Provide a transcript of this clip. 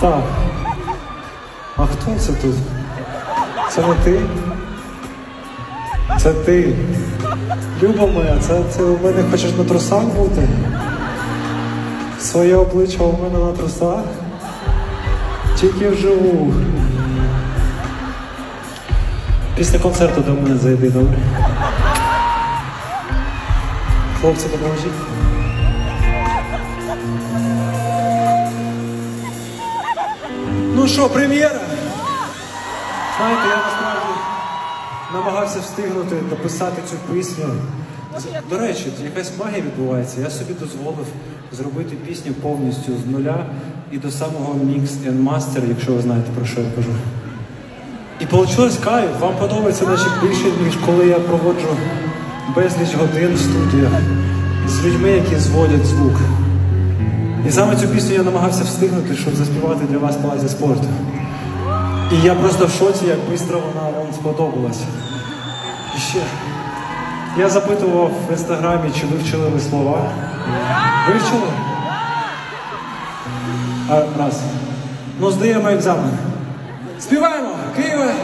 Так. А хто це тут? Це не ти? Це ти. Люба моя, це ти у мене хочеш на трусах бути? Своє обличчя у мене на трусах? Тільки вживу. Після концерту до мене зайди, добре? Хлопці, допоможіть. Ну що, прем'єра? Знаєте, я насправді намагався встигнути дописати цю пісню. До речі, якась магія відбувається. Я собі дозволив зробити пісню повністю з нуля і до самого Mix and Master, якщо ви знаєте про що я кажу. І вийшло кайф. Вам подобається наче більше, ніж коли я проводжу безліч годин в студіях з людьми, які зводять звук. Саме цю пісню я намагався встигнути, щоб заспівати для вас палаці спорту. І я просто в шоці, як швидко вона вам сподобалась. І ще. Я запитував в інстаграмі, чи вивчили ви слова. Вивчили? А, раз. Ну, здаємо екзамен. Співаємо! Києве!